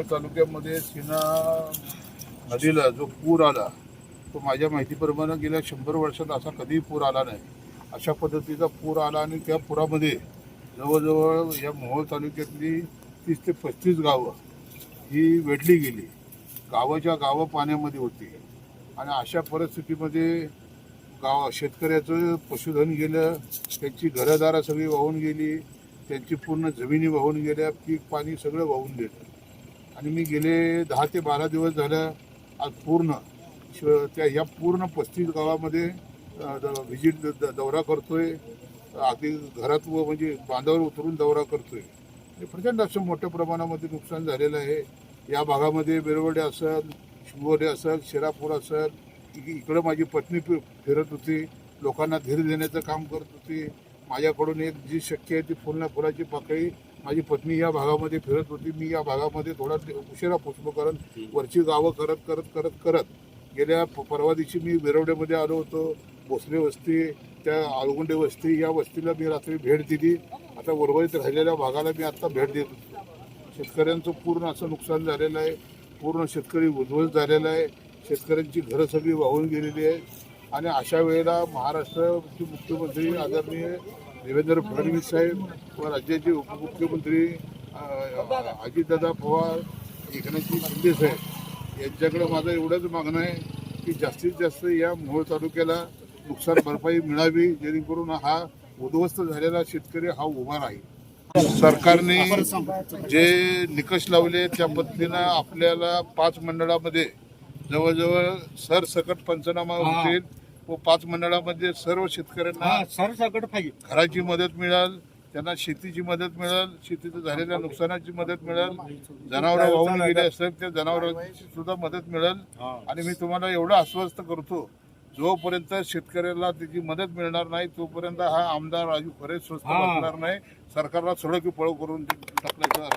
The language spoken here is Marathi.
मोहोळ तालुक्यामध्ये सीना नदीला जो पूर आला तो माझ्या माहितीप्रमाणे गेल्या शंभर वर्षात असा कधीही पूर आला नाही. अशा पद्धतीचा पूर आला आणि त्या पुरामध्ये जवळजवळ या मोहोळ तालुक्यातली तीस ते पस्तीस गावं ही वेढली गेली. गावाच्या गावं पाण्यामध्ये होती. आणि अशा परिस्थितीमध्ये गाव शेतकऱ्याचं पशुधन गेलं त्यांची घरदारं सगळी वाहून गेली त्यांची पूर्ण जमिनी वाहून गेल्या पीक पाणी सगळं वाहून गेलं. आणि मी गेले दहा ते बारा दिवस झालं आज पूर्ण श- त्या ह्या पूर्ण पस्तीस गावामध्ये व्हिजिट दौरा करतोय. अगदी घरात व म्हणजे बांधावर उतरून दौरा करतोय. हे प्रचंड असं मोठ्या प्रमाणामध्ये नुकसान झालेलं आहे. या भागामध्ये बेरवडे असेल शिंगोडे असेल शिरापूर असेल इकडं माझी पत्नी फिरत होती. लोकांना धीर देण्याचं काम करत होती. माझ्याकडून एक जी शक्य आहे ती फुलना फुलाची पाकळी माझी पत्नी या भागामध्ये फिरत होती. मी या भागामध्ये थोडा उशिरा पोचलो कारण वरची गावं करत करत करत करत गेल्या प- परवा दिवशी मी विरवड्यामध्ये आलो होतो. भोसले वस्ती त्या आळगुंडे वस्ती या वस्तीला मी रात्री भेट दिली. आता उर्वरित राहिलेल्या भागाला मी आत्ता भेट देत होतो. शेतकऱ्यांचं पूर्ण असं नुकसान झालेलं आहे. पूर्ण शेतकरी उद्ध्वस्त झालेला आहे. शेतकऱ्यांची घरं सगळी वाहून गेलेली आहेत. आणि अशा वेळेला महाराष्ट्राचे मुख्यमंत्री आदरणीय देवेंद्र फडणवीस साहेब व राज्याचे उपमुख्यमंत्री अजितदादा पवार एकनाथजी शिंदे साहेब यांच्याकडे माझं एवढंच मागणं आहे की जास्तीत जास्त या मोहोळ तालुक्याला नुकसान भरपाई मिळावी जेणेकरून हा उद्ध्वस्त झालेला शेतकरी हा उभा राहील. सरकारने जे निकष लावले त्या पद्धतीनं आपल्याला पाच मंडळामध्ये जवळजवळ सरसकट पंचनामा होतील व पाच मंडळामध्ये सर्व शेतकऱ्यांना सर सकट पाहिजे. घराची मदत मिळेल त्यांना शेतीची मदत मिळेल शेतीचं झालेल्या नुकसानाची मदत मिळेल जनावरं वाहून गेले असतात त्या जनावरांची सुद्धा मदत मिळेल. आणि मी तुम्हाला एवढं आश्वस्त करतो जोपर्यंत शेतकऱ्याला त्याची मदत मिळणार नाही तोपर्यंत हा आमदार राजू खरे स्वस्त. बसणार नाही. सरकारला सडकी पळव करून टाकण्याचं